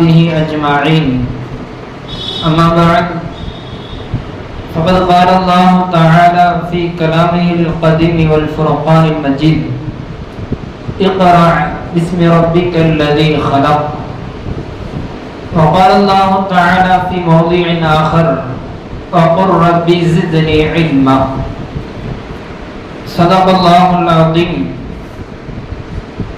وأصحابه أجمعين. أما بعد فقد قال الله تعالى في كلامه القديم والفرقان المجيد اقرأ باسم ربك الذي خلق. وقال الله تعالى في موضع آخر وقل رب زدني علما. صدق الله العظيم.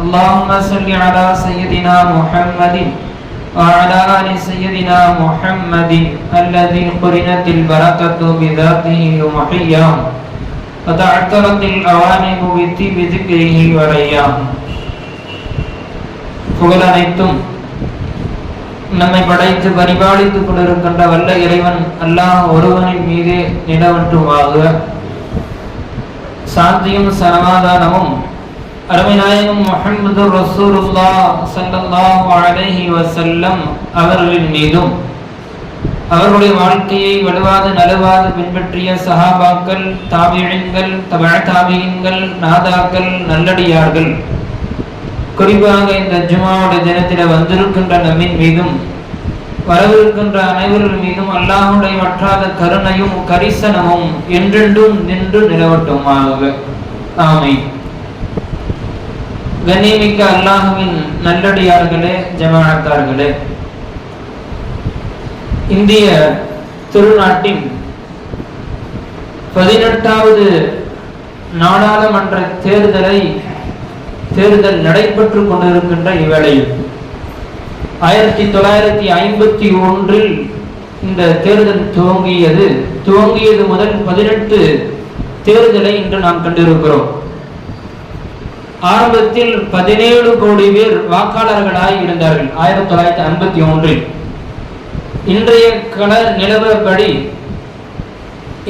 اللهم صل على سيدنا محمد وعلى آل سيدنا محمد الذي قرنت البركة بذاته ومحياه وتعترت الأوانم بطيب ذكره ورياه புகழ் அனைத்தும் நம்மை படைத்து பரிபாலித்துக் கொண்டிருக்கின்ற வல்ல இறைவன் அல்லாஹ் ஒருவனின் மீதே நிலவற்றுமாக சாந்தியும் சமாதானமும் அருமைநாயகம் முகமது ரசூலுல்லா சல்லல்லாஹு அலைஹி வஸல்லம் அவர்களின் மீதும் அவர்களுடைய வாழ்க்கையை வலுவாது நலுவாது பின்பற்றிய சஹாபாக்கள் தாபியங்கள் தபழ தாபியங்கள் நாதாக்கள் நல்லடியார்கள் குறிப்பாக இந்த ஜுமாவுடைய தினத்தில் வந்திருக்கின்ற நம்மின் மீதும் வரவிருக்கின்ற அனைவர்கள் மீதும் அல்லாஹுடைய வற்றாத கருணையும் கரிசனமும் என்றென்றும் நின்று நிலவட்டுமாக ஆமை கண்ணியமிக்க அல்லாஹுவின் நல்லடியார்களே ஜமானத்தார்களே இந்திய திருநாட்டின் பதினெட்டாவது நாடாளுமன்ற தேர்தலை தேர்தல் நடைபெற்று கொண்டிருக்கின்ற இவ்வேளையில் ஆயிரத்தி தொள்ளாயிரத்தி ஐம்பத்தி ஒன்றில் இந்த தேர்தல் துவங்கியது. துவங்கியது முதல் பதினெட்டு தேர்தலை இன்று நாம் கண்டிருக்கிறோம். ஆரம்பத்தில் பதினேழு கோடி பேர் வாக்காளர்களாய் இருந்தார்கள். ஆயிரத்தி தொள்ளாயிரத்தி ஐம்பத்தி ஒன்றில். இன்றைய கள நிலவரப்படி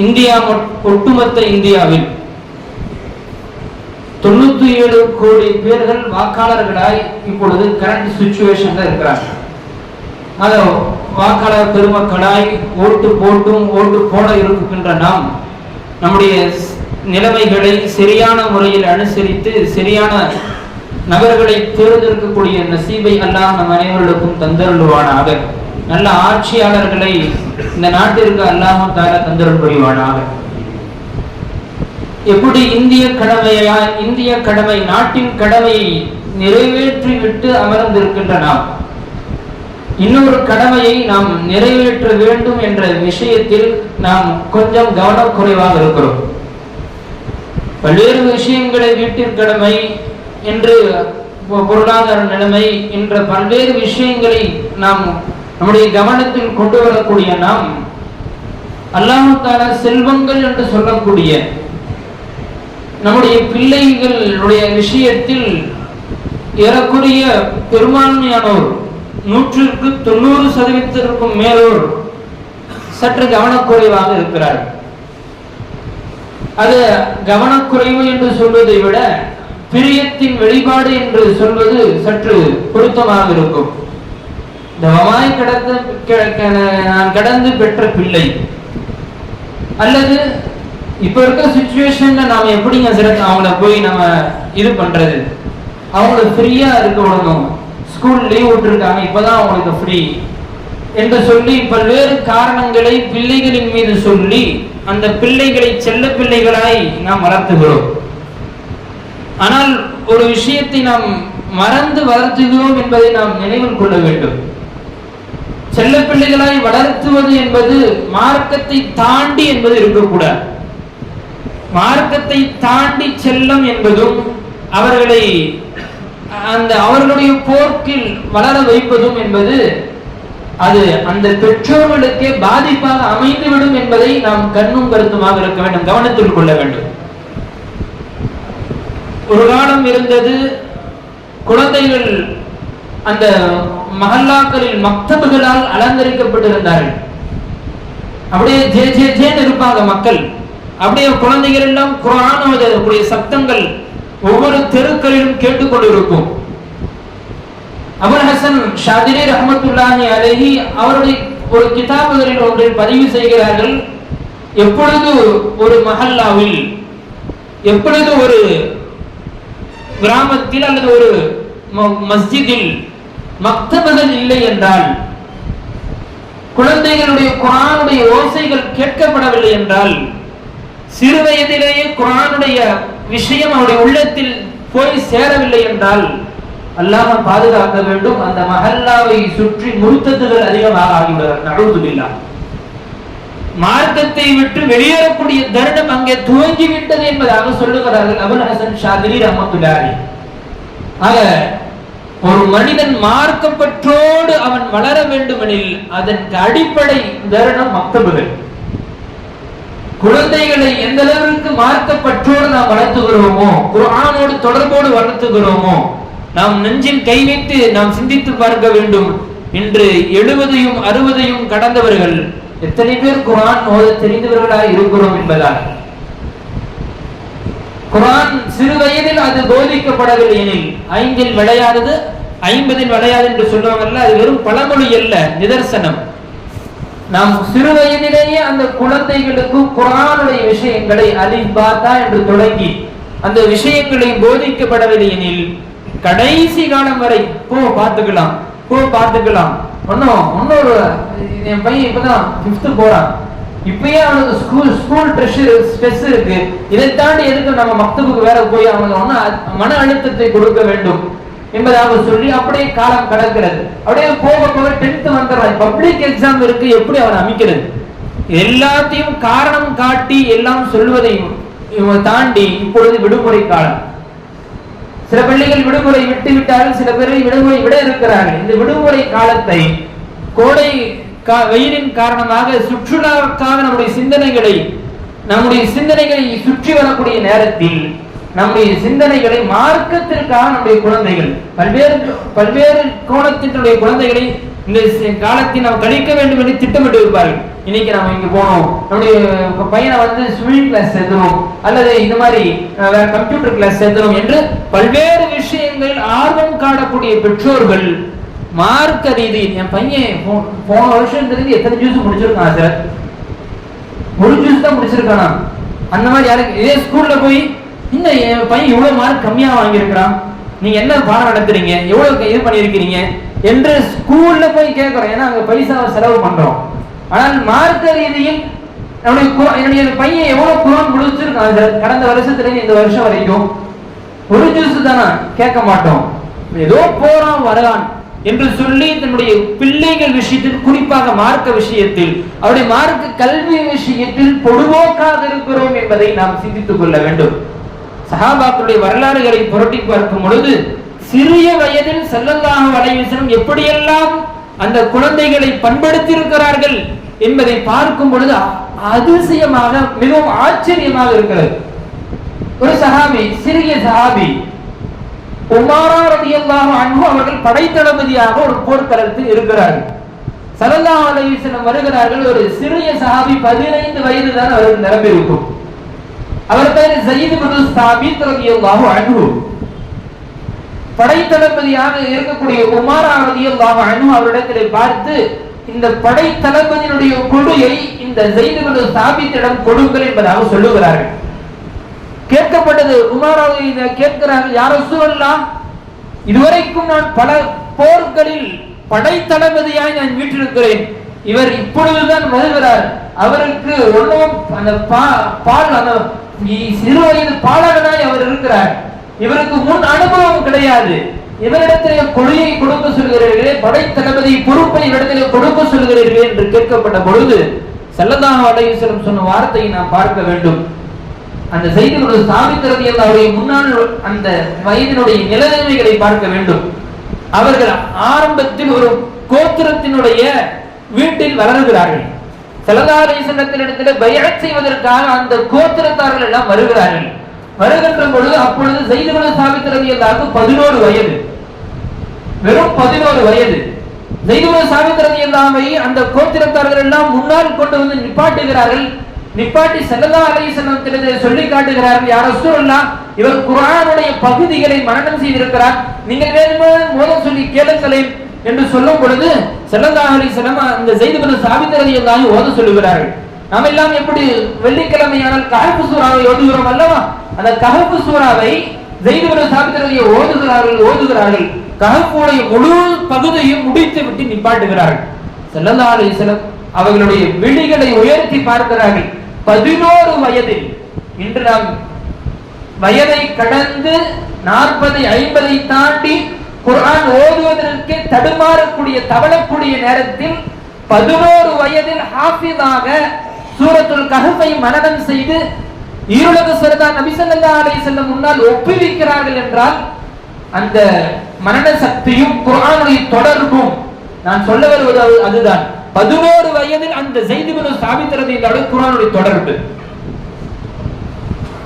இந்தியா ஒட்டுமொத்த இந்தியாவில் தொண்ணூத்தி ஏழு கோடி பேர்கள் வாக்காளர்களாய் இப்பொழுது கரண்ட் சுச்சுவேஷன்ல இருக்கிறாங்க அதோ வாக்காளர் பெருமக்களாய் ஓட்டு போட்டும் ஓட்டு போட இருக்கின்ற நாம் நம்முடைய நிலைமைகளை சரியான முறையில் அனுசரித்து சரியான நபர்களை தேர்ந்தெடுக்கக்கூடிய நசீபை அல்லாஹ் நம் அனைவர்களுக்கும் தந்தருள்வானாக. நல்ல ஆட்சியாளர்களை இந்த நாட்டிற்கு அல்லாஹும் தார தந்தருள் புரிவானாக. எப்படி இந்திய கடமையா இந்திய கடமை நாட்டின் கடமையை நிறைவேற்றிவிட்டு அமர்ந்திருக்கின்ற நாம் இன்னொரு கடமையை நாம் நிறைவேற்ற வேண்டும் என்ற விஷயத்தில் நாம் கொஞ்சம் கவனக்குறைவாக இருக்கிறோம். பல்வேறு விஷயங்களை வீட்டின் கடமை என்று பொருளாதார நிலைமை என்ற பல்வேறு விஷயங்களை நாம் நம்முடைய கவனத்தில் கொண்டு வரக்கூடிய நாம் அல்லாஹால செல்வங்கள் என்று சொல்லக்கூடிய நம்முடைய பிள்ளைகளுடைய விஷயத்தில் ஏறக்குரிய பெரும்பான்மையானோர் நூற்றிற்கு தொண்ணூறு சதவீதத்திற்கும் மேலோர் சற்று கவனக்குறைவாக இருக்கிறார்கள். அது கவனக்குறைவு என்று சொல்வதை விட பிரியத்தின் வெளிப்பாடு என்று சொல்வது சற்று பொருத்தமாக இருக்கும். தவமாய் கடந்து நான் கடந்து பெற்ற பிள்ளை. அல்லது இப்ப இருக்க சுச்சுவேஷன்ல நாம எப்படிங்க சிறந்த அவங்கள போய் நம்ம இது பண்றது? அவங்கள ஃப்ரீயா இருக்க விடணும். ஸ்கூல் லீவ் விட்டுருக்காங்க இப்பதான் அவங்களுக்கு ஃப்ரீ என்று சொல்லி பல்வேறு காரணங்களை பிள்ளைகளின் மீது சொல்லி அந்த பிள்ளைகளை செல்ல பிள்ளைகளாய் நாம் வளர்த்துகிறோம். ஆனால் ஒரு விஷயத்தை நாம் மறந்து வளர்த்துகிறோம் என்பதை நாம் நினைவில் கொள்ள வேண்டும். செல்ல பிள்ளைகளாய் வளர்த்துவது என்பது மார்க்கத்தை தாண்டி என்பது இருக்கக்கூடாது. மார்க்கத்தை தாண்டி செல்லம் என்பதும் அவர்களை அந்த அவர்களுடைய போக்கில் வளர வைப்பதும் என்பது அது அந்த பெற்றோர்களுக்கே பாதிப்பாக அமைந்துவிடும் என்பதை நாம் கண்ணும் கருத்துமாக இருக்க வேண்டும் கவனத்தில் கொள்ள வேண்டும். ஒரு காலம் இருந்தது குழந்தைகள் அந்த மகல்லாக்களில் மக்தபுகளால் அலங்கரிக்கப்பட்டிருந்தார்கள். அப்படியே ஜே ஜே ஜேன்னு இருப்பாங்க மக்கள். அப்படியே குழந்தைகள் எல்லாம் குரான் கூடிய சத்தங்கள் ஒவ்வொரு தெருக்களிலும் கேட்டுக்கொண்டிருக்கும். அபுல் ஹசன் ஷாதிரி ரஹமத்துல்லாஹி அலஹி அவருடைய ஒரு கிதாபுகளில் ஒன்றில் பதிவு செய்கிறார்கள். எப்பொழுது ஒரு மஹல்லாவில் எப்பொழுது ஒரு கிராமத்தில் அல்லது ஒரு ம- மஸ்ஜிதில் மக்தபுகள் இல்லை என்றால் குழந்தைகளுடைய குரானுடைய ஓசைகள் கேட்கப்படவில்லை என்றால் சிறு வயதிலேயே குரானுடைய விஷயம் அவருடைய உள்ளத்தில் போய் சேரவில்லை என்றால் அல்லாம பாதுகாக்க வேண்டும். அந்த மஹல்லாவை சுற்றி முருத்தத்துகள் அதிகமாக ஆகிவிடுறார் நழுதுபில்லா மார்க்கத்தை விட்டு வெளியேறக்கூடிய தருணம் அங்கே துவங்கி விட்டது என்பதாக சொல்லுகிறார்கள் அபுல் ஹசன் ஷாதிரி ரஹமத்துல்லாஹி. ஆக ஒரு மனிதன் மார்க்கப்பற்றோடு அவன் வளர வேண்டுமெனில் அதற்கு அடிப்படை தருணம் மக்தபுகள். குழந்தைகளை எந்த அளவிற்கு மார்க்கப்பற்றோடு நாம் வளர்த்துகிறோமோ குரானோடு தொடர்போடு வளர்த்துகிறோமோ நாம் நெஞ்சில் கை வைத்து நாம் சிந்தித்து பார்க்க வேண்டும். இன்று எழுபதையும் அறுபதையும் கடந்தவர்கள் எத்தனை பேர் குரான் ஓத தெரிந்தவர்களாக இருக்கிறோம் என்பதால்? குரான் சிறு வயதில் அது போதிக்கப்படவில்லை எனில் ஐந்தில் விளையாதது ஐம்பதில் விளையாது என்று சொல்லுவாங்கல்ல அது வெறும் பழமொழி அல்ல நிதர்சனம். நாம் சிறு வயதிலேயே அந்த குழந்தைகளுக்கு குரானுடைய விஷயங்களை அலிபாத்தா என்று தொடங்கி அந்த விஷயங்களை போதிக்கப்படவில்லை எனில் கடைசி காலம் வரை போ பார்த்துக்கலாம். போ பார்த்துக்கலாம். ஒன்னும் இன்னொரு என் பையன் இப்பதான் ஃபிஃப்த்து போறான். இப்பயே அவனுக்கு ஸ்கூல் ஸ்கூல் ஸ்ட்ரெஸ் இருக்கு. இதை தாண்டி எதுக்கு நம்ம மக்தபுக்கு வேற போய் அவனுக்கு ஒன்னும் மன அழுத்தத்தை கொடுக்க வேண்டும் என்பதாக சொல்லி அப்படியே காலம் கடக்கிறது. அப்படியே போக போக டென்த் வந்துடுறான். பப்ளிக் எக்ஸாம் இருக்கு எப்படி அவன் அமைக்கிறது? எல்லாத்தையும் காரணம் காட்டி எல்லாம் சொல்வதையும் இவங்க தாண்டி இப்பொழுது விடுமுறை காலம். சில பள்ளிகள் விடுமுறை விட்டு விட்டாலும் சில பேரை விடுமுறை விட இருக்கிறார்கள். இந்த விடுமுறை காலத்தை கோடை கா- வெயிலின் காரணமாக சுற்றுலாவுக்காக நம்முடைய சிந்தனைகளை நம்முடைய சிந்தனைகளை சுற்றி வரக்கூடிய நேரத்தில் நம்முடைய சிந்தனைகளை மார்க்கத்திற்காக நம்முடைய குழந்தைகள் பல்வேறு பல்வேறு கோணத்தினுடைய குழந்தைகளை இந்த காலத்தில் நாம் கழிக்க வேண்டும் என்று திட்டமிட்டு இருப்பார்கள் இன்னைக்கு நாம இங்க போனோம். நம்முடைய பையனை வந்து ஸ்விமிங் கிளாஸ் சேர்த்தணும். அல்லது இந்த மாதிரி வேற கம்ப்யூட்டர் கிளாஸ் சேர்த்தணும் என்று பல்வேறு விஷயங்கள் ஆர்வம் காட்டக்கூடிய பெற்றோர்கள் மார்க்க ரீதியில் என் பையன் போ- போன வருஷம் தெரிஞ்சு எத்தனை ஜூஸ் முடிச்சிருக்கான் சார் ஒரு ஜூஸ் தான் முடிச்சிருக்கானா அந்த மாதிரி யாருக்கு இதே ஸ்கூல்ல போய் இந்த என் பையன் இவ்வளவு மார்க் கம்மியா வாங்கியிருக்கிறான்? நீங்க என்ன பாடம் நடத்துறீங்க? எவ்வளவு இது பண்ணியிருக்கிறீங்க? என்று ஸ்கூல்ல போய் கேட்கறோம் ஏன்னா அங்க பைசாவை செலவு பண்றோம். ஆனால் மார்க்க ரீதியில் என்னுடைய என்னுடைய பையன் எவ்வளவு குரான் முடிச்சிருக்கான் சார் கடந்த வருஷத்துல இந்த வருஷம் வரைக்கும்? ஒரு ஜூஸ் தானா? கேட்க மாட்டோம். ஏதோ போறான் வரான் என்று சொல்லி தன்னுடைய பிள்ளைகள் விஷயத்தில் குறிப்பாக மார்க்க விஷயத்தில் அவருடைய மார்க்க கல்வி விஷயத்தில் பொதுவோக்காக இருக்கிறோம் என்பதை நாம் சிந்தித்துக் கொள்ள வேண்டும். சஹாபாக்களுடைய வரலாறுகளை புரட்டி பார்க்கும் பொழுது சிறிய வயதில் செல்லந்தாக வலைவீசனம் எப்படியெல்லாம் அந்த குழந்தைகளை பண்படுத்தி இருக்கிறார்கள் என்பதை பார்க்கும் பொழுது அதிசயமாக மிகவும் ஆச்சரியமாக இருக்கிறது. ஒரு சஹாபி சிறிய சஹாபி உமாரா ரலியல்லாஹு அன்ஹு அவர்கள் படைத்தளபதியாக ஒரு போர்க்களத்தில் இருக்கிறார்கள். ஸல்லல்லாஹு அலைஹி வருகிறார்கள். ஒரு சிறிய சஹாபி 15 வயது தான் அவருக்கு நிரம்பியிருக்கும். அவர் பேர் ஜயீத் இப்னு சாபித் அன்பு படை படைத்தளபதியாக இருக்கக்கூடிய உமாரா ரலியல்லாஹு அன்ஹு அவரிடத்தில் பார்த்து இந்த படை தளபதியினுடைய கொடுகை இந்த ஜெயித் சாபித்திடம் கொடுங்கள் என்பதாக சொல்லுகிறார்கள். கேட்கப்பட்டது உமாராவதி கேட்கிறார்கள் யார சூழல்லாம் இதுவரைக்கும் நான் பல போர்களில் படை தளபதியாய் நான் வீட்டிருக்கிறேன் இவர் இப்பொழுதுதான் வருகிறார். அவருக்கு ஒன்றும் அந்த பா- பால் அந்த சிறு வயது பாலகனாய் அவர் இருக்கிறார். இவருக்கு முன் அனுபவம் கிடையாது. இவரிடத்திலே கொடியை கொடுக்க சொல்கிறீர்களே படை தளபதி பொறுப்பை இவரிடத்திலே கொடுக்க சொல்கிறீர்களே என்று கேட்கப்பட்ட பொழுது செல்லதான அடையீஸ்வரம் சொன்ன வார்த்தையை நாம் பார்க்க வேண்டும். அந்த செய்திகளுடைய சாவித்திரதி அவருடைய முன்னாள் அந்த வயதினுடைய நிலைமைகளை பார்க்க வேண்டும். அவர்கள் ஆரம்பத்தில் ஒரு கோத்திரத்தினுடைய வீட்டில் வளர்கிறார்கள். செலதாரீசனத்தினிடத்திலே பயணம் செய்வதற்காக அந்த கோத்திரத்தார்கள் எல்லாம் வருகிறார்கள். வருகின்ற பொழுது அப்பொழுது செய்திகளுடைய சாவித்திரதி பதினோரு வயது. வெறும் பதினோரு வயது. ஜெய்துபுர சாவித்திரதி எல்லாமை அந்த கோத்திரத்தார்கள் எல்லாம் முன்னால் கொண்டு வந்து நிப்பாட்டுகிறார்கள். நிப்பாட்டி செல்லதா அலைசனத்திலே சொல்லி காட்டுகிறார்கள் யார் அசுரல்லா இவர் குரானுடைய பகுதிகளை மரணம் செய்திருக்கிறார். நீங்கள் வேணுமானால் மோதம் சொல்லி கேளுங்களேன் என்று சொல்லும் பொழுது செல்லதா அலைசனம் அந்த ஜெய்துபுர சாவித்திரதி எல்லாம் ஓத சொல்லுகிறார்கள். நாம் எல்லாம் எப்படி வெள்ளிக்கிழமையானால் கஹப்பு சூறாவை ஓதுகிறோம் அல்லவா? அந்த கஹப்பு சூறாவை ஜெய்துபுர சாவித்திரதியை ஓதுகிறார்கள் ஓதுகிறார்கள். கஹப்புடைய முழு பகுதியும் முடித்து விட்டு நிப்பாட்டுகிறார்கள் செல்லல்லா சிலம் அவர்களுடைய விழிகளை உயர்த்தி பார்க்கிறார்கள். பதினோரு வயதில் இன்று நாம் வயதை கடந்து நாற்பது ஐம்பதை தாண்டி குரான் ஓதுவதற்கு தடுமாறக்கூடிய தவளக்கூடிய நேரத்தில் பதினோரு வயதில் ஹாஃபிதாக சூரத்துல் கஹஃபை மனதன் செய்து ஈருலக சரதா நபிசல்லா அலை அலைஹி முன்னால் ஒப்புவிக்கிறார்கள் என்றால் அந்த மனன சக்தியும் குரானுடைய தொடர்பும் நான் சொல்ல வருவது அதுதான். பதினோரு வயதில் அந்த செய்திபுர சாபித்திரதையோட குரானுடைய தொடர்பு.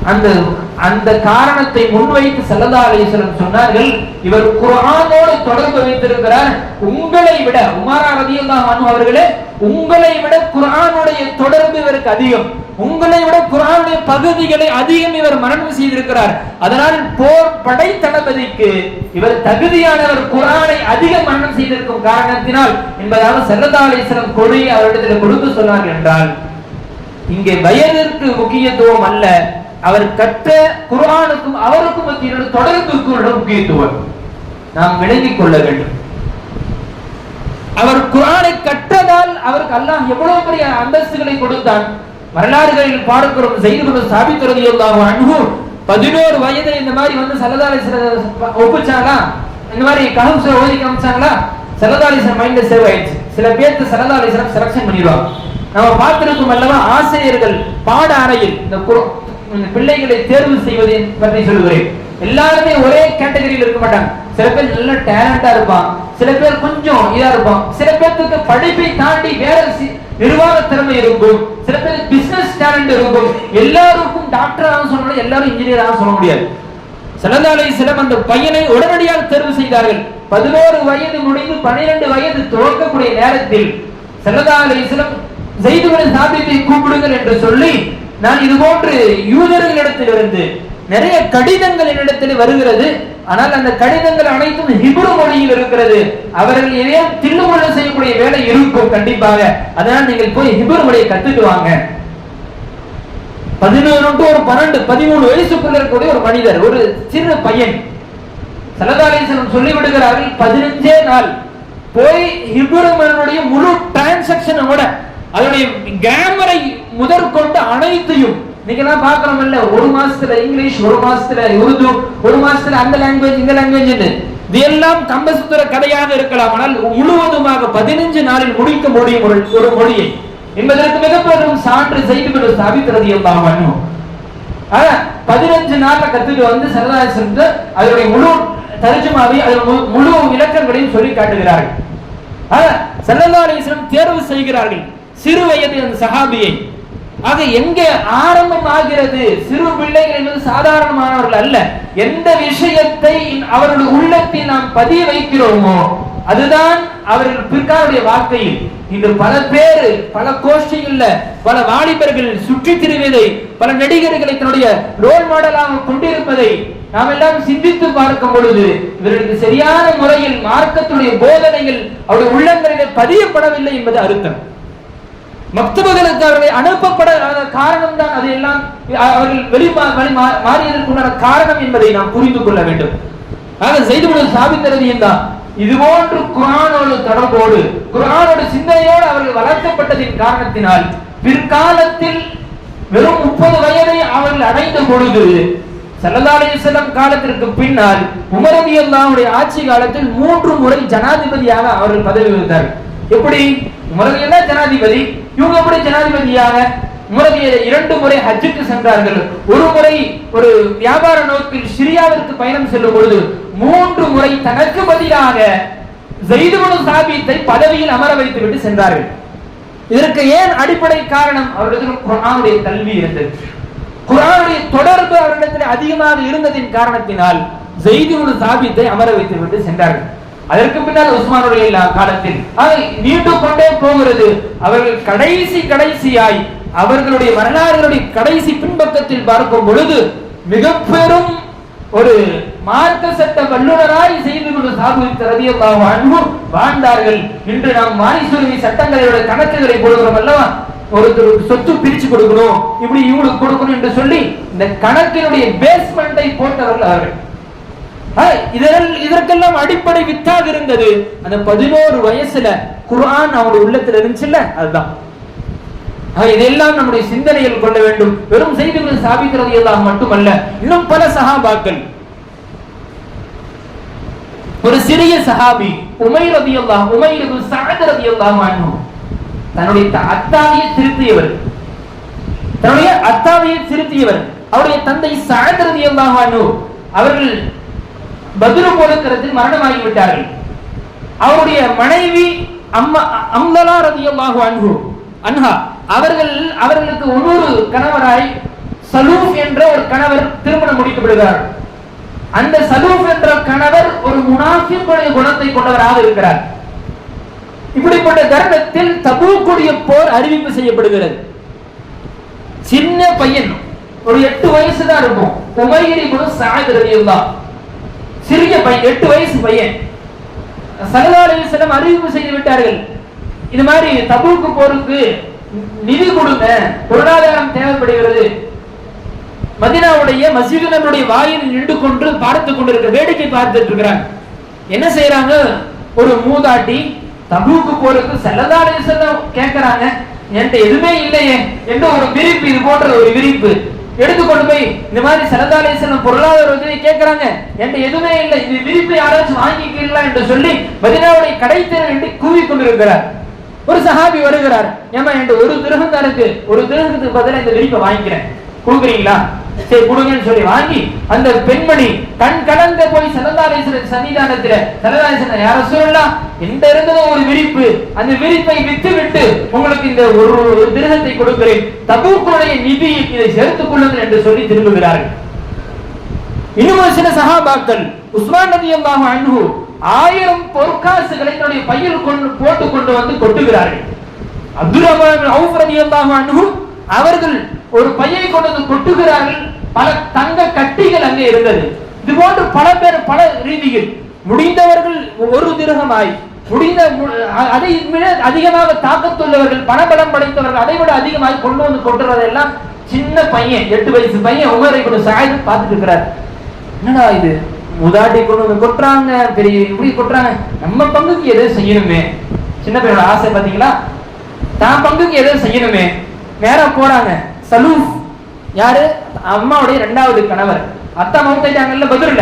அந்த அந்த காரணத்தை முன்வைத்து செல்லதா அலைஹிஸ்ஸலாம் சொன்னார்கள் இவர் குரானோடு தொடர்பு வைத்திருக்கிறார். உங்களை விட உமாரா ரதியுல்லா அன்ஹு அவர்களே உங்களை விட குரானுடைய தொடர்பு இவருக்கு அதிகம். உங்களை விட குரானுடைய பகுதிகளை அதிகம் இவர் மரணம் செய்திருக்கிறார். அதனால் போர் படை தளபதிக்கு இவர் தகுதியானவர் குரானை அதிக மரணம் செய்திருக்கும் காரணத்தினால் என்பதாக செல்லதா அலைஹிஸ்ஸலாம் கொடியை அவரிடத்தில் கொடுத்து சொன்னார் என்றால் இங்கே வயதிற்கு முக்கியத்துவம் அல்ல. அவர் கற்ற குரானுக்கும் அவருக்கும் மத்தியில் தொடர்புக்கு உள்ள முக்கியத்துவம் நாம் விளங்கிக் கொள்ள வேண்டும். அவர் குரானை கற்றதால் அவருக்கு அல்லாஹ் எவ்வளவு பெரிய அந்தஸ்துகளை கொடுத்தான். வரலாறுகளில் பார்க்கிறோம் செய்து சாபித்துறது ரலியல்லாஹு அன்ஹு பதினோரு வயது இந்த மாதிரி வந்து சல்லதாலி ஒப்புச்சாங்களா இந்த மாதிரி கலம்ச ஓதி காமிச்சாங்களா சல்லதாலிசன் மைண்ட்ல சேவ் ஆயிடுச்சு. சில பேர்த்து சல்லதாலிசன் செலக்ஷன் பண்ணிடுவாங்க. நம்ம பார்த்திருக்கும் அல்லவா ஆசிரியர்கள் பாட அறையில் இந்த இந்த பிள்ளைகளை தேர்வு செய்வதை பற்றி சொல்லுகிறேன். எல்லாருமே ஒரே கேட்டகரியில் இருக்க மாட்டாங்க. சில பேர் நல்ல டேலண்டா இருப்பான். சில பேர் கொஞ்சம் இதா இருப்பான். சில பேர்த்துக்கு படிப்பை தாண்டி வேற நிர்வாக திறமை இருக்கும். சில பேர் பிசினஸ் டேலண்ட் இருக்கும். எல்லாருக்கும் டாக்டர் சொல்ல சொல்லணும் எல்லாரும் இன்ஜினியர் சொல்ல முடியாது. சிலந்தாலை சிலம் அந்த பையனை உடனடியாக தேர்வு செய்தார்கள். பதினோரு வயது முடிந்து பன்னிரண்டு வயது துவக்கக்கூடிய நேரத்தில் செல்லதாலை சிலம் செய்துகளை சாபித்தை கூப்பிடுங்கள் என்று சொல்லி நான் இது போன்று யூதர்களிடத்திலிருந்து நிறைய கடிதங்கள் என்னிடத்தில் வருகிறது. ஆனால் அந்த கடிதங்கள் அனைத்தும் ஹிப்ரு மொழியில் இருக்கிறது. அவர்கள் எதையும் தில்லுமுள்ள செய்யக்கூடிய வேலை இருக்கும் கண்டிப்பாக. அதனால் நீங்கள் போய் ஹிப்ரு மொழியை கத்துட்டு வாங்க. பதினொன்று டு ஒரு பன்னெண்டு பதிமூணு வயசுக்குள்ள இருக்கக்கூடிய ஒரு மனிதர் ஒரு சிறு பையன். சலதாலேசனம் சொல்லி விடுகிறார்கள் பதினஞ்சே நாள் போய் ஹிப்ருமனுடைய முழு டிரான்சாக்சனோட அதனுடைய கிராமரை முதற்கொண்டு அனைத்தையும் நீங்க எல்லாம் பாக்குறோம் இல்ல ஒரு மாசத்துல இங்கிலீஷ் ஒரு மாசத்துல உருது ஒரு மாசத்துல அந்த லாங்குவேஜ் இந்த லாங்குவேஜ் இது எல்லாம் கம்பசுத்திர கதையாக இருக்கலாம் ஆனால் முழுவதுமாக பதினஞ்சு நாளில் முடிக்க முடியும் ஒரு மொழியை. என்பதற்கு மிக பெரும் சான்று செய்து ஸ்தாபிக்கிறது எல்லாம் பண்ணும் பதினஞ்சு நாள்ல கத்துட்டு வந்து சரதாசன் அதனுடைய முழு தர்ஜுமாவை அதன் மு- முழு விளக்கங்களையும் சொல்லி காட்டுகிறார்கள். ஆனா சல்லல்லா அலிஸ்லம் தேர்வு செய்கிறார்கள். சிறு வயது அந்த சஹாபியை. ஆக எங்க ஆரம்பம் ஆகிறது சிறு பிள்ளைகள் என்பது சாதாரணமானவர்கள் அல்ல. எந்த விஷயத்தை அவர்கள் உள்ளத்தில் நாம் பதிய வைக்கிறோமோ அதுதான் அவர்கள் பிற்காலுடைய வார்த்தையில். இன்று பல பேர் பல கோஷ்டிகள்ல பல வாலிபர்கள் சுற்றி திரிவதை பல நடிகர்களை தன்னுடைய ரோல் மாடலாக கொண்டிருப்பதை நாம் எல்லாம் சிந்தித்து பார்க்கும் பொழுது இவர்களுக்கு சரியான முறையில் மார்க்கத்துடைய போதனைகள் அவருடைய உள்ளங்களிலே பதியப்படவில்லை என்பது அர்த்தம். மக்தபர்களுக்கு அவர்கள் அனுப்பப்பட காரணம் தான் அது எல்லாம் அவர்கள் வெளி மா- மாறியதற்குண்டான காரணம் என்பதை நாம் புரிந்து கொள்ள வேண்டும். ஆக செய்துவிடும் சாபித்தரது என்றால் இது போன்று குரானோடு தொடர்போடு குரானோட சிந்தனையோடு அவர்கள் வளர்க்கப்பட்டதின் காரணத்தினால் பிற்காலத்தில் வெறும் முப்பது வயதை அவர்கள் அடைந்த பொழுது சல்லதாலய செல்லம் காலத்திற்கு பின்னால் உமரதி அல்லாவுடைய ஆட்சி காலத்தில் மூன்று முறை ஜனாதிபதியாக அவர்கள் பதவி வகித்தார்கள். எப்படி? உமரதி அல்லா ஜனாதிபதி? இவங்க எப்படி ஜனாதிபதியாக? உமரதி இரண்டு முறை ஹஜ்ஜுக்கு சென்றார்கள். ஒரு முறை ஒரு வியாபார நோக்கில் சிரியாவிற்கு பயணம் செல்லும் பொழுது மூன்று முறை தனக்கு பதிலாக ஜெய்துபனு சாபித்தை பதவியில் அமர வைத்து விட்டு சென்றார்கள். இதற்கு ஏன் அடிப்படை காரணம்? அவரிடத்தில் குரானுடைய கல்வி இருந்தது. குரானுடைய தொடர்பு அவரிடத்தில் அதிகமாக இருந்ததின் காரணத்தினால் ஜெய்துபனு சாபித்தை அமர வைத்து விட்டு சென்றார்கள். அதற்கு பின்னால் உஸ்மானுடைய காலத்தில். நீண்டு கொண்டே போகிறது. அவர்கள் கடைசி கடைசியாய் அவர்களுடைய வரலாறுகளுடைய கடைசி பின்பக்கத்தில் பார்க்கும் பொழுது மிக பெரும் ஒரு மார்க்க சட்ட வல்லுநராய் செய்து கொண்டு சாபித்த ரதியல்லாஹு அன்பு வாழ்ந்தார்கள். இன்று நாம் மாரிசுரிமை சட்டங்களோட கணக்குகளை போடுகிறோம் அல்லவா? ஒருத்தர் சொத்து பிரிச்சு கொடுக்கணும் இப்படி இவங்களுக்கு கொடுக்கணும் என்று சொல்லி இந்த கணக்கினுடைய பேஸ்மெண்டை போட்டவர்கள் அவர்கள். இதற்கெல்லாம் அடிப்படை வித்தாக இருந்தது. அந்த பதினோரு வயசுல குரான் அவங்களுடைய உள்ளத்துல இருந்துச்சுல்ல? அதுதான். இதெல்லாம் நம்முடைய சிந்தனையில் கொள்ள வேண்டும். வெறும் செய்திகள் சாபிக்கிறது எல்லாம் மட்டுமல்ல இன்னும் பல சகாபாக்கள் ஒரு சிறிய சஹாபி உமைர் ரதியல்லாஹ் உமைர் இப்னு சஅத் ரதியல்லாஹு அன்ஹு தன்னுடைய த- அத்தாவியை திருத்தியவர். தன்னுடைய அத்தாவியை திருத்தியவர். அவருடைய தந்தை சஅத் ரதியல்லாஹு அன்ஹு அவர்கள் பத்ரு போலக்கரத்தில் மரணமாகி விட்டார்கள் அவருடைய மனைவி அம்மா அம்லலா ரதியல்லாஹு அன்ஹு அன்ஹா அவர்கள் அவர்களுக்கு இன்னொரு கணவராய் சலூப் என்ற ஒரு கணவர் திருமணம் முடிக்கப்படுகிறார் அந்த சலூப் என்ற கணவர் ஒரு முனாஃபிக்குடைய குணத்தை கொண்டவராக இருக்கிறார். இப்படிப்பட்ட தருணத்தில் தபூக்குடைய போர் அறிவிப்பு செய்யப்படுகிறது. சின்ன பையன் ஒரு எட்டு வயசு தான் இருக்கும். உமையிரி குரு சாயத் தான் சிறிய பையன் எட்டு வயசு பையன். சகதாரில் அலைஹி அறிவிப்பு செய்து விட்டார்கள். இது மாதிரி தபுக்கு போருக்கு நிதி கொடுங்க பொருளாதாரம் தேவைப்படுகிறது. மதினாவுடைய மசிதனுடைய வாயில் நின்று கொண்டு பார்த்து கொண்டிருக்க வேடிக்கை பார்த்துட்டு இருக்கிறாங்க என்ன செய்யறாங்க ஒரு மூதாட்டி தபூக்கு போருக்கு சல்லல்லாஹு அலைஹி வஸல்லம் என்கிட்ட எதுவுமே இல்லையே என்று ஒரு விரிப்பு இது போன்ற ஒரு விரிப்பு. எடுத்துக்கொண்டு போய் இந்த மாதிரி சரதாலேசனம் பொருளாதார உதவி கேட்கிறாங்க என்று எதுவுமே இல்லை. இது விரிப்பு யாராச்சும் வாங்கிக்கிறீங்களா என்று சொல்லி மதினாவுடைய கடைத்தேர் என்று கூவி கொண்டிருக்கிறார் ஒரு சஹாபி வருகிறார். ஏமா என்று ஒரு திருகம் தான் ஒரு திருகத்துக்கு பதிலாக இந்த விரிப்பை வாங்கிக்கிறேன். கொடுக்குறீங்களா சரி கொடுங்கன்னு சொல்லி வாங்கி அந்த பெண்மணி கண் கலந்த போய் சனதாரேஸ்வரர் சன்னிதானத்துல சலதாரேஸ்வரர் யார சொல்லலாம்? எந்த இருந்ததோ ஒரு விரிப்பு. அந்த விரிப்பை வித்து விட்டு உங்களுக்கு இந்த ஒரு திருகத்தை கொடுக்கிறேன். தபூக்குடைய நிதியை இதை சேர்த்துக் கொள்ளுங்கள் என்று சொல்லி திரும்புகிறார்கள். இன்னும் சில சகாபாக்கள் உஸ்மான் நதி அல்லாஹ் அன்பு ஆயிரம் பொற்காசுகளை தன்னுடைய பையில் கொண்டு போட்டு கொண்டு வந்து கொட்டுகிறார்கள். அப்துல் ரஹ்மான் அவுஃப் ரலியல்லாஹு அன்ஹு அவர்கள் ஒரு பையை கொண்டு வந்து கொட்டுகிறார்கள். பல தங்க கட்டிகள் அங்கே இருந்தது. இது போன்று பல பேர் பல ரீதியில் முடிந்தவர்கள் ஒரு திருகமாய் முடிந்த அதை விட அதிகமாக தாக்கத்துள்ளவர்கள் பணபலம் படைத்தவர்கள் அதை விட அதிகமாக கொண்டு வந்து கொட்டுறதெல்லாம் சின்ன பையன் எட்டு வயசு பையன் உமரை கொண்டு சாய்ந்து பார்த்துட்டு இருக்கிறார். என்னடா இது? முதாட்டி கொண்டு வந்து கொட்டுறாங்க. பெரிய இப்படி கொட்டுறாங்க. நம்ம பங்குக்கு எதை செய்யணுமே? சின்ன பையனோட ஆசை பாத்தீங்களா தான் பங்குக்கு எதை செய்யணுமே? நேரம் போறாங்க. சலூஃப். யாரு? அம்மாவுடைய ரெண்டாவது கணவர். அத்தா மௌத்தாங்கல்ல பதில்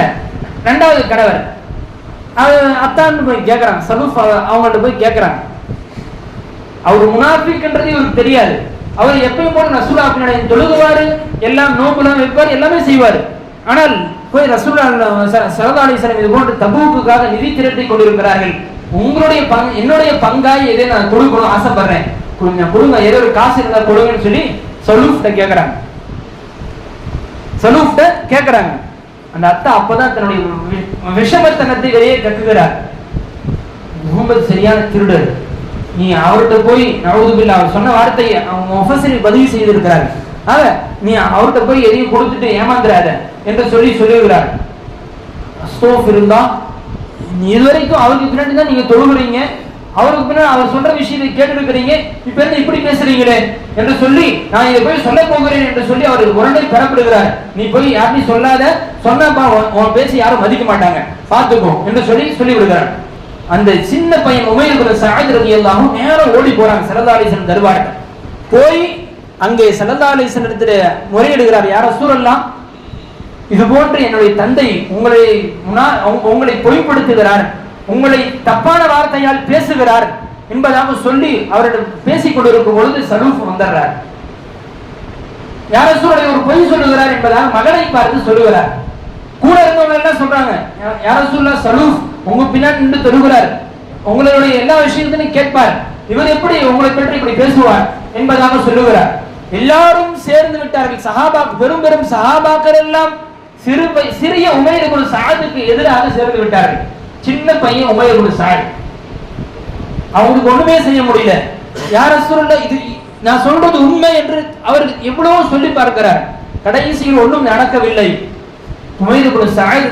ரெண்டாவது கணவர். அத்தான்னு போய் கேக்குறாங்க. சலூஃப் அவ- அவங்கள்ட்ட போய் கேக்குறாங்க. அவர் முனாஃபிக்ன்றது இவருக்கு தெரியாது. அவர் எப்பயும் போல ரசூலா பின்னாடி தொழுகுவாரு எல்லாம் நோம்புலாம் வைப்பார் எல்லாமே செய்வார். ஆனால் போய் ரசூலா சரதாளீஸ்வரம் இது போன்று தபூக்குக்காக நிதி திரட்டி கொண்டிருக்கிறார்கள். உங்களுடைய பங்கு என்னுடைய பங்காய் எதை நான் கொடுக்கணும் ஆசைப்படுறேன். கொடுங்க கொடுங்க ஏதோ ஒரு காசு இருந்தால் கொடுங்கன்னு சொல்லி சலூஃப்ட கேக்குறாங்க. சலூஃப்ட கேக்குறாங்க. அந்த அத்தை அப்பதான் தன்னுடைய விஷமத்தனத்தை வெளியே கத்துக்கிறார் முகமது சரியான திருடர். நீ அவர்கிட்ட போய் நவதுபில்லா அவர் சொன்ன வார்த்தையை அவங்க முஃபஸில் பதிவு செய்திருக்கிறார் ஆக நீ அவர்கிட்ட போய் எதையும் கொடுத்துட்டு ஏமாந்துறாத என்று சொல்லி சொல்லுகிறார் ஸ்டோஃப் இருந்தா நீ இதுவரைக்கும் அவருக்கு பின்னாடி தான் நீங்க தொழுகிறீங்க அவருக்கு பின்னாடி அவர் சொல்ற விஷயத்தை கேட்டிருக்கிறீங்க இப்ப இருந்து இப்படி பேசுறீங்களே என்று சொல்லி நான் இதை போய் சொல்ல போகிறேன் என்று சொல்லி அவர் உடனே பெறப்படுகிறார். நீ போய் யாருமே சொல்லாத சொன்னப்பா உன் உன் பேசி யாரும் மதிக்க மாட்டாங்க. பார்த்துக்கோ என்று சொல்லி சொல்லி விடுகிறார் அந்த சின்ன பையன் உமையர் சாயதிரதி எல்லாமும் நேரம் ஓடி போறாங்க சரதாலேசன் தருவார்ட்ட போய் அங்கே சரதாலேசன் இடத்துல முறையிடுகிறார். யார சூழல்லாம் இது போன்று என்னுடைய தந்தை உங்களை உங்களை பொய்ப்படுத்துகிறார். உங்களை தப்பான வார்த்தையால் பேசுகிறார் என்பதாக சொல்லி அவரிடம் பேசிக் கொண்டிருக்கும் பொழுது சலூஃப் வந்துடுறார். யார சூழலை ஒரு பொய் சொல்லுகிறார் என்பதாக மகனை பார்த்து சொல்லுகிறார். கூட இருந்தவங்க எல்லாம் சொல்றாங்க? யா- யார சூழலா சலூஃப் உங்க பின்னாடி நின்று தொழுகிறார். உங்களுடைய எல்லா விஷயத்திலும் கேட்பார். இவர் எப்படி உங்களை பற்றி இப்படி பேசுவார் என்பதாக சொல்லுகிறார். எல்லாரும் சேர்ந்து விட்டார்கள். சஹாபாக் பெரும் பெரும் சஹாபாக்கள் எல்லாம் சிறு பை- சிறிய உமையிற்கு ஒரு சாதுக்கு எதிராக சேர்ந்து விட்டார்கள். சின்ன பையன் உமையர் சாய் அவங்களுக்கு ஒண்ணுமே செய்ய முடியல. யார சொல்ல இது? நான் சொல்றது உண்மை என்று அவர் எவ்வளவோ சொல்லி பார்க்கிறார். கடைசியில் ஒன்றும் நடக்கவில்லை. உமையர் சாய்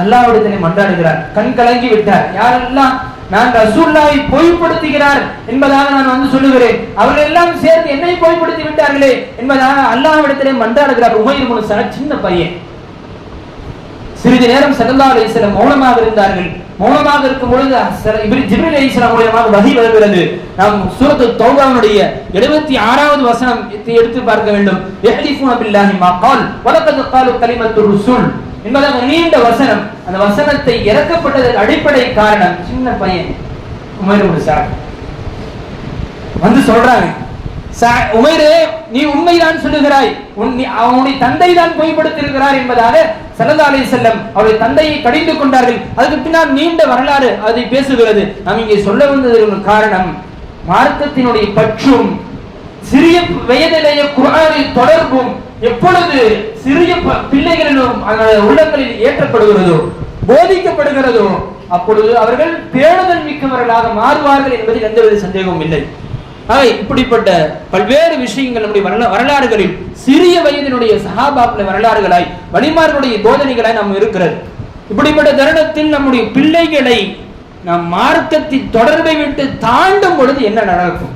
அல்லாவிடத்திலே மன்றாடுகிறார். கண் கலங்கி விட்டார். யாரெல்லாம் நான் ரசூல்லாவை பொய்ப்படுத்துகிறார் என்பதாக நான் வந்து சொல்லுகிறேன். அவர்கள் எல்லாம் சேர்ந்து என்னை பொய்ப்படுத்தி விட்டார்களே என்பதாக அல்லாவிடத்திலே மன்றாடுகிறார் உமையர் சாய் சின்ன பையன். சிறிது நேரம் சல்லா சில மௌனமாக இருந்தார்கள். மௌனமாக இருக்கும் பொழுது இவர் ஜிப்ரில் அலிஸ்லாம் மூலியமாக வகை வருகிறது. நாம் சூரத்து தௌபாவுடைய எழுபத்தி ஆறாவது வசனம் எடுத்து பார்க்க வேண்டும். யஹ்லிஃபூன பில்லாஹி மக்கால் வலக்கத் காலு கலிமத்து ருசுல். என்பதாக நீண்ட வசனம். அந்த வசனத்தை இறக்கப்பட்டதன் அடிப்படை காரணம் சின்ன பையன் உமர் சார் வந்து சொல்றாங்க உமைரே நீ உண்மைதான் சொல்லுகிறாய். அவனுடைய தந்தை தான் பொய்படுத்திருக்கிறார் என்பதாக சல்லா அலி செல்லம் அவருடைய தந்தையை கடிந்து கொண்டார்கள். அதுக்கு பின்னால் நீண்ட வரலாறு அதை பேசுகிறது. நாம் இங்கே சொல்ல வந்ததற்கு காரணம் மார்க்கத்தினுடைய பற்றும் சிறிய வயதிலேயே குரானில் தொடர்பும் எப்பொழுது சிறிய பிள்ளைகளிலும் உள்ளங்களில் ஏற்றப்படுகிறதோ போதிக்கப்படுகிறதோ அப்பொழுது அவர்கள் பேணுதல் மிக்கவர்களாக மாறுவார்கள் என்பதில் எந்தவித சந்தேகமும் இல்லை. ஆக இப்படிப்பட்ட பல்வேறு விஷயங்கள் நம்முடைய வரலாறுகளில் சிறிய வயதினுடைய சகாபாக்களை வரலாறுகளாய் வழிமார்களுடைய போதனைகளாய் நாம் இருக்கிறது. இப்படிப்பட்ட தருணத்தில் நம்முடைய பிள்ளைகளை நாம் மார்க்கத்தின் தொடர்பை விட்டு தாண்டும் பொழுது என்ன நடக்கும்?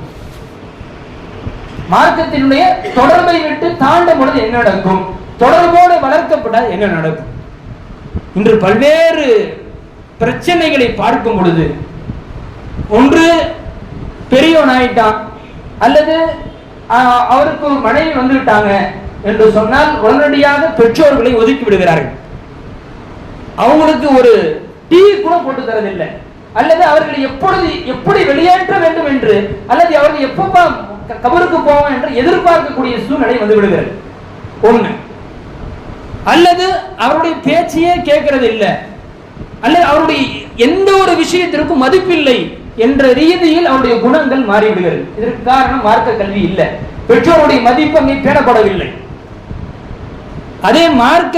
மார்க்கத்தினுடைய தொடர்பை விட்டு தாண்டும் பொழுது என்ன நடக்கும்? தொடர்போடு வளர்க்கப்பட்டால் என்ன நடக்கும்? இன்று பல்வேறு பிரச்சனைகளை பார்க்கும் பொழுது ஒன்று பெரியவன் ஆயிட்டான் அல்லது அவருக்கு மனைவி வந்துவிட்டாங்க என்று சொன்னால் உடனடியாக பெற்றோர்களை ஒதுக்கி விடுகிறார்கள். அவங்களுக்கு ஒரு டீ கூட போட்டு தரதில்லை அல்லது அவர்களை எப்பொழுது எப்படி வெளியேற்ற வேண்டும் என்று அல்லது அவர்கள் எப்பப்பா கபருக்கு போவோம் என்று எதிர்பார்க்கக்கூடிய சூழ்நிலை வந்து விடுகிறது ஒண்ணு. அல்லது அவருடைய பேச்சையே கேட்கறது இல்லை அல்லது அவருடைய எந்த ஒரு விஷயத்திற்கும் மதிப்பில்லை. என்ற ரீதியில் அவருடைய குணங்கள் மாறிவிடுகிறது. இதற்கு காரணம் மார்க்க கல்வி இல்லை. பெற்றோருடைய மதிப்பு அங்கே பேணப்படவில்லை அதே மார்க்க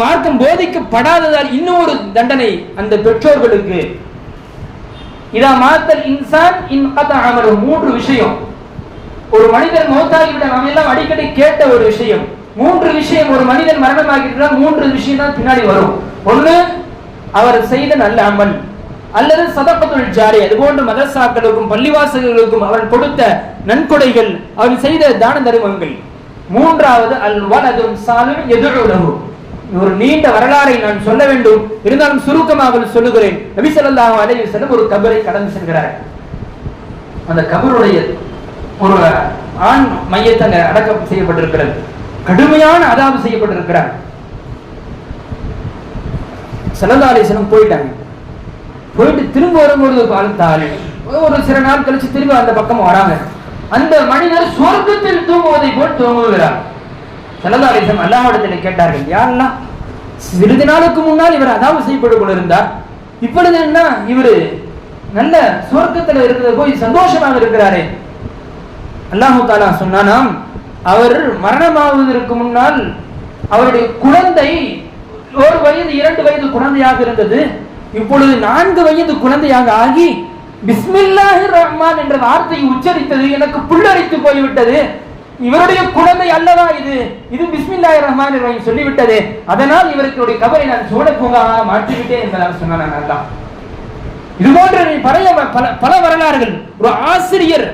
மார்க்கம் போதிக்கப்படாததால் இன்னொரு தண்டனை அந்த பெற்றோர்களுக்கு. இதா மாத்தல் இன்சான் இன் அமர் மூன்று விஷயம். ஒரு மனிதன் மௌத்தாகிவிட நாம் எல்லாம் அடிக்கடி கேட்ட ஒரு விஷயம். மூன்று விஷயம் ஒரு மனிதன் மரணமாகிவிட்டால் மூன்று விஷயம் தான் பின்னாடி வரும். ஒண்ணு அவர் செய்த நல்ல அமல். அல்லது சதப்பத்துள் ஜாரி அது போன்ற மதசாக்களுக்கும் பள்ளிவாசல்களுக்கும் அவன் கொடுத்த நன்கொடைகள் அவன் செய்த தான தருமங்கள். மூன்றாவது அல் வலதும் சாலும் எதிரொலகு ஒரு நீண்ட வரலாறை நான் சொல்ல வேண்டும். இருந்தாலும் சுருக்கமாக சொல்லுகிறேன். நபி ஸல்லல்லாஹு செல்லும் ஒரு கபரை கடந்து செல்கிறார். அந்த கபருடைய ஒரு ஆண் மையத்தை அடக்கம் செய்யப்பட்டிருக்கிறது. கடுமையான அதாவது செய்யப்பட்டிருக்கிறார். சல்லல்லாஹு அலைஹி போயிட்டாங்க. போயிட்டு திரும்ப வரும்பொழுது பார்த்தால் ஒரு சில நாள் கழிச்சு திரும்ப அந்த பக்கம் வராங்க. அந்த மனிதர் சொர்க்கத்தில் தூங்குவதை போல் தூங்குகிறார். செல்லதாரிசம் அல்லாவிடத்தில் கேட்டார்கள் யாரெல்லாம் சிறிது நாளுக்கு முன்னால் இவர் அதாவது செய்யப்பட்டு கொண்டிருந்தார். இப்பொழுது என்ன இவரு நல்ல சொர்க்கத்தில் இருக்கிறது போய் சந்தோஷமாக இருக்கிறாரே. அல்லாஹு தாலா சொன்னானாம் அவர் மரணமாவதற்கு முன்னால் அவருடைய குழந்தை ஒரு வயது இரண்டு வயது குழந்தையாக இருந்தது. இப்பொழுது நான்கு வயது குழந்தையாக ஆகி பிஸ்மில்லாஹி ரஹ்மான் என்ற வார்த்தையை உச்சரித்தது எனக்கு புல்லரித்து போய்விட்டது. இவருடைய குழந்தை அல்லவா இது? இது பிஸ்மில்லாஹி ரஹ்மான் ரஹீம் சொல்லிவிட்டது. அதனால் இவருக்கு கபரை நான் சோழ பூங்காவாக மாற்றிவிட்டேன் என்பதாக சொன்னான் அல்லா இது போன்ற பழைய பல பல வரலாறுகள். ஒரு ஆசிரியர்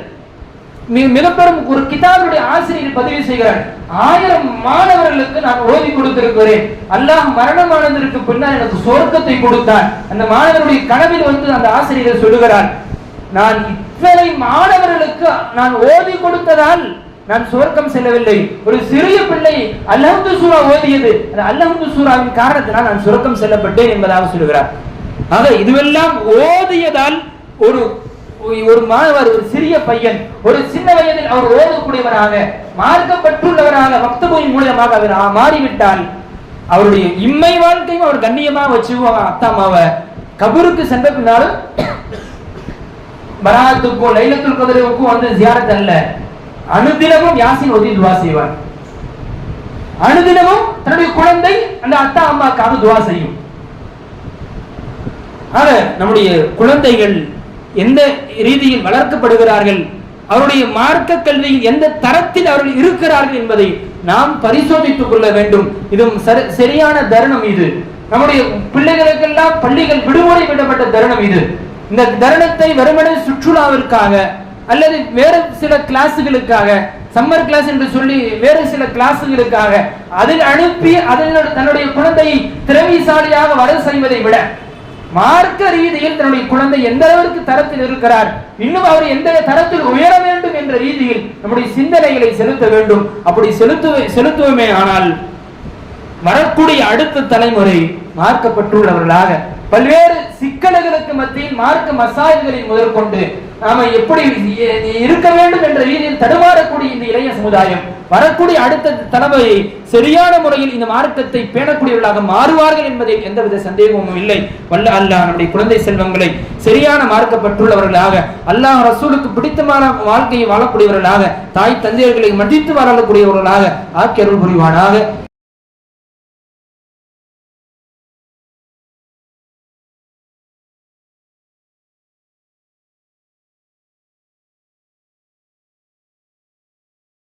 மிகப்பெரும் ஒரு கிதாபுடைய ஆசிரியர் பதிவு செய்கிறார். ஆயிரம் மாணவர்களுக்கு நான் ஓதி கொடுத்திருக்கிறேன். அல்லாஹ் மரணமானதற்கு பின்னால் எனக்கு சொர்க்கத்தை கொடுத்தான் அந்த மாணவருடைய கனவில் வந்து அந்த ஆசிரியர் சொல்லுகிறார் நான் இத்தனை மாணவர்களுக்கு நான் ஓதி கொடுத்ததால் நான் சுவர்க்கம் செல்லவில்லை. ஒரு சிறிய பிள்ளை அல்லஹந்து சூரா ஓதியது. அந்த அல்லஹந்து சூராவின் காரணத்தினால் நான் சுரக்கம் செல்லப்பட்டேன் என்பதாக சொல்லுகிறார். ஆக இதுவெல்லாம் ஓதியதால் ஒரு ஒரு மாணவர் ஒரு சிறிய பையன் ஒரு சின்ன வயதில் அவர் ஓதக்கூடியவராக மார்க்கப்பட்டுள்ளவராக பக்தபோயின் மூலியமாக அவர் மாறிவிட்டால் அவருடைய இம்மை வாழ்க்கையும் அவர் கண்ணியமாக வச்சுக்குவாங்க அத்தா கபூருக்கு சென்ற பின்னாலும் பராத்துக்கும் லைலத்துல் கதிரவுக்கும் வந்து ஜியாரத் அல்ல. அனுதினமும் யாசின் ஒதி துவா செய்வார். அனுதினமும் தன்னுடைய குழந்தை அந்த அத்தா அம்மாக்காக துவா செய்யும். ஆக நம்முடைய குழந்தைகள் எந்த ரீதியில் வளர்க்கப்படுகிறார்கள் அவருடைய மார்க்க கல்வியில் எந்த தரத்தில் அவர்கள் இருக்கிறார்கள் என்பதை நாம் பரிசோதித்துக் கொள்ள வேண்டும். இதுவும் சரி- சரியான தருணம் இது. நம்முடைய பிள்ளைகளுக்கெல்லாம் பள்ளிகள் விடுமுறை விடப்பட்ட தருணம் இது. இந்த தருணத்தை வெறுமனே சுற்றுலாவிற்காக அல்லது வேறு சில கிளாஸுகளுக்காக சம்மர் கிளாஸ் என்று சொல்லி வேறு சில கிளாஸுகளுக்காக அதில் அனுப்பி அதில் தன்னுடைய குழந்தையை திறமைசாலியாக வர செய்வதை விட மார்க்க ரீதியில் தன்னுடைய குழந்தை எந்த அளவிற்கு தரத்தில் இருக்கிறார் இன்னும் அவர் எந்த தரத்தில் உயர வேண்டும் என்ற ரீதியில் நம்முடைய சிந்தனைகளை செலுத்த வேண்டும். அப்படி செலுத்துவ செலுத்துவோமே ஆனால் வரக்கூடிய அடுத்த தலைமுறை மார்க்கப்பட்டுள்ளவர்களாக பல்வேறு சிக்கல்களுக்கு மத்தியில் மார்க்க மசாயல்களை முதற்கொண்டு நாம எப்படி இருக்க வேண்டும் என்ற ரீதியில் தடுமாறக்கூடிய இந்த இளைய சமுதாயம் வரக்கூடிய அடுத்த தலைமையை சரியான முறையில் இந்த மார்க்கத்தை பேணக்கூடியவர்களாக மாறுவார்கள் என்பதில் எந்தவித சந்தேகமும் இல்லை. வல்ல அல்லாஹ் நம்முடைய குழந்தை செல்வங்களை சரியான மார்க்கப்பட்டுள்ளவர்களாக அல்லாஹ் ரசூலுக்கு பிடித்தமான வாழ்க்கையை வாழக்கூடியவர்களாக தாய் தந்தையர்களை மதித்து வாழக்கூடியவர்களாக ஆக்கி அருள் புரிவானாக.